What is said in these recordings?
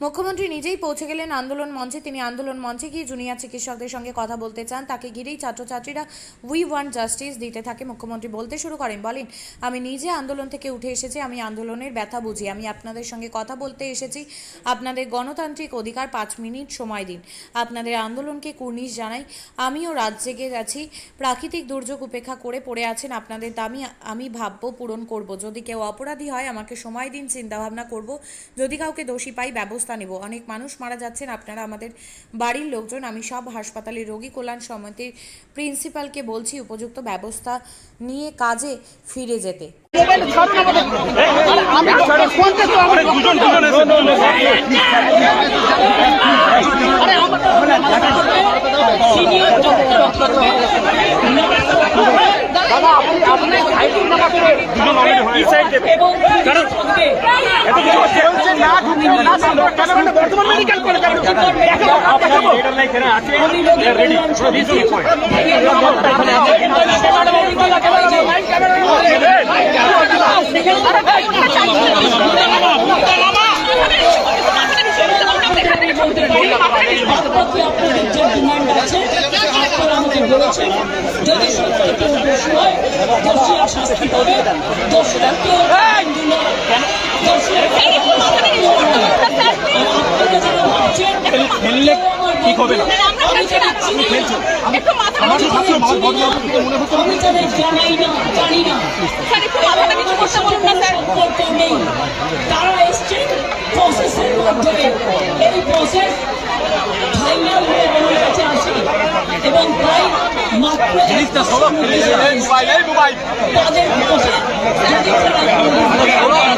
মুখ্যমন্ত্রী নিজেই পৌঁছে গেলেন আন্দোলন মঞ্চে। তিনি আন্দোলন মঞ্চে গিয়ে জুনিয়র চিকিৎসকদের সঙ্গে কথা বলতে চান। তাকে ঘিরেই ছাত্রছাত্রীরা উই ওয়ান্ট জাস্টিস দিতে থাকে মুখ্যমন্ত্রী বলতে শুরু করেন। বলেন, আমি নিজে আন্দোলন থেকে উঠে এসেছি। আমি আন্দোলনের ব্যথা বুঝি। আমি আপনাদের সঙ্গে কথা বলতে এসেছি। আপনাদের গণতান্ত্রিক অধিকার পাঁচ মিনিট সময় দিন। আপনাদের আন্দোলনকে কুর্নিশ জানাই। আমিও রাত জেগে গেছি প্রাকৃতিক দুর্যোগ উপেক্ষা করে পড়ে আছেন আপনাদের দামি। আমি ভাববো পূরণ করব। যদি কেউ অপরাধী হয়, আমাকে সময় দিন। চিন্তাভাবনা করব। যদি কাউকে দোষী পাই, ব্যবস্থা নেব অনেক মানুষ মারা যাচ্ছেন আপনারা আমাদের বাড়ির লোকজন আমি সব হাসপাতালে রোগী কল্যাণ সমিতির প্রিন্সিপালকে বলছি উপযুক্ত ব্যবস্থা নিয়ে কাজে ফিরে যেতে দুজন দুজন দুজন অলরেডি হয়ে গেছে কারণ এত কিছু হচ্ছে বর্তমান মেডিকেল কলেজ মেডিকেল লাইন এখানে আছে রেডি দিস ইজ পয়েন্ট আপনাদের যে ডিমান্ড আছে আপনারা আমাকে বলেছেন যদি সত্যি কেউ দোষী হয় দোষীরা শাস্তি পাবে দোষীরাকে আন্দোলন খেললে ঠিক হবে না। আমি যারা চিনি আমার আমি যাদের জানাই না জানি না। তারা এসছেন প্রসেসের মাধ্যমে এই প্রসেস ফাইনাল হয়ে আমার কাছে আসে। এবং প্রায় মাত্র তাদের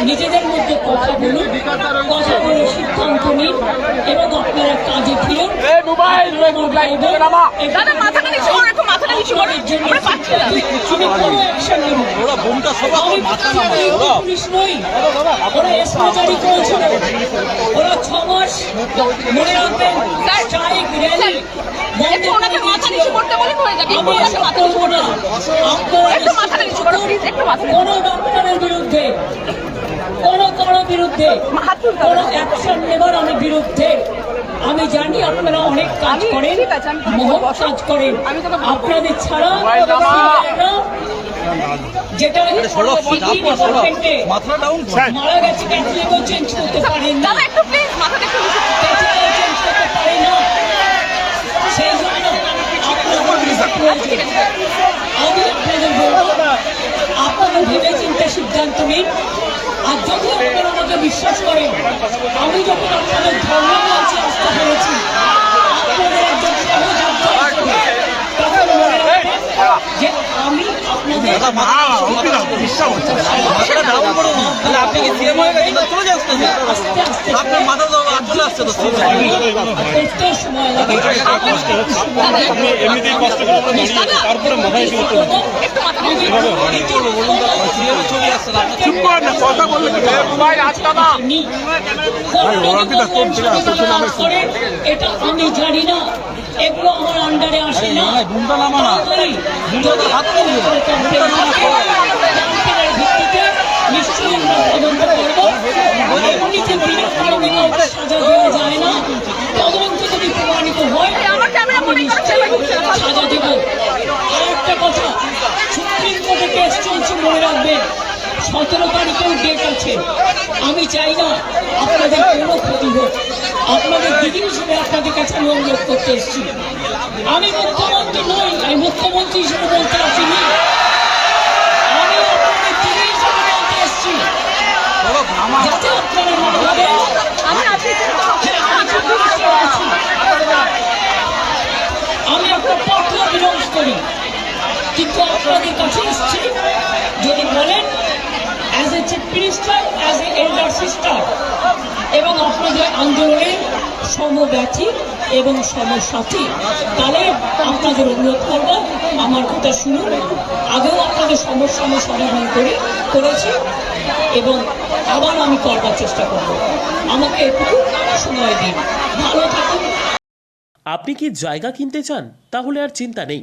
নিজেদের মধ্যে কথা বলুন কথা বলে সিদ্ধান্ত নিন এবং আপনারা কাজে ফিরুন। পুলিশ নই। ওরা এসপি জারি করেছিল ওরা ছ মাস মনে রাখবেন স্ট্রাইক র্যালি করতে বলেন হয়ে যাবে একটু মাথা নিচু করো একটু মাথা নিচু কোন ডক্টরের বিরুদ্ধে কোন কারও বিরুদ্ধে কোন অ্যাকশন নেবার আমি বিরুদ্ধে আমি জানি আপনারা অনেক কাজ করেন মহৎ কাজ করেন। আপনাদের ছাড়া যেটা মারা গেছে করতে পারেন না দাদা একটু প্লিজ মাথাটা একটু নিচু করো। ক্যাথলিকও চেঞ্জ করতে পারে না সেই জন্য আপনাদের প্রয়োজন। আমি আপনাদের বলব আপনারা ভেবে চিন্তে সিদ্ধান্ত নিন আর যদি আপনারা আমাকে বিশ্বাস করেন আমি যখন আপনাদের ধর্ম মঞ্চে আসতে পেরেছি আপনাদের একজন সহযোদ্ধা হিসেবে, তখন মনে রাখবেন যে আমি আপনাদের আপনি কি সিএম হয়ে গেছেন? চলে যাচ্ছেন আস্তে আস্তে আপনার মাথা তো চলে আসছে তো করতে সময় লাগে আপনি এমনিতেই কষ্ট করে উপরে দাঁড়িয়ে আছেন, তারপরে মাথায়। চুপ কর না কথা বললে কি হবে? মোবাইল না। এটা আমি জানি না। এগুলো আমার আন্ডারে আসে না। গুন্ডা নামা না। তবে যদি ভিত্তিতে নিশ্চয়ই আমরা তদন্ত করব। এমনিতে বিনা কারণে কাউকে সাজা দেওয়া যায় না। তদন্ত যদি প্রমাণিত হয় সাজা দেব। আর একটা কথা সুপ্রিম কোর্টে কেস চলছে মনে রাখবেন। সতেরো তারিখেও ডেট আছে। আমি চাই না আপনাদের কোনো ক্ষতি হোক। আপনাদের দিদি হিসেবে আপনাদের কাছে আমি অনুরোধ করতে এসেছি। আমি মুখ্যমন্ত্রী নই আমি মুখ্যমন্ত্রী হিসেবে বলতে আসিনি। আমি আপনাদের দিদি হিসেবে বলতে এসেছি। যাতে আপনারা মনে আমি কিন্তু হ্যাঁ, আছি। আমি আপনার পক্ষ বিলম্ব করি। কিন্তু আপনাদের কাছে এসেছি। যদি chief minister as a elder sister এবং আপনাদের আন্দোলনের সমব্যথী এবং সমসাথী। তাহলে আপনাদের অনুরোধ করব, আমার কথা শুনুন। আগেও আপনাদের সমস্যা আমি সমাধান করে, করেছি এবং আবার আমি করবার চেষ্টা করব। আমাকে একটু সময় দিন। ভালো থাকুন। আপনি কি জায়গা কিনতে চান? তাহলে আর চিন্তা নেই।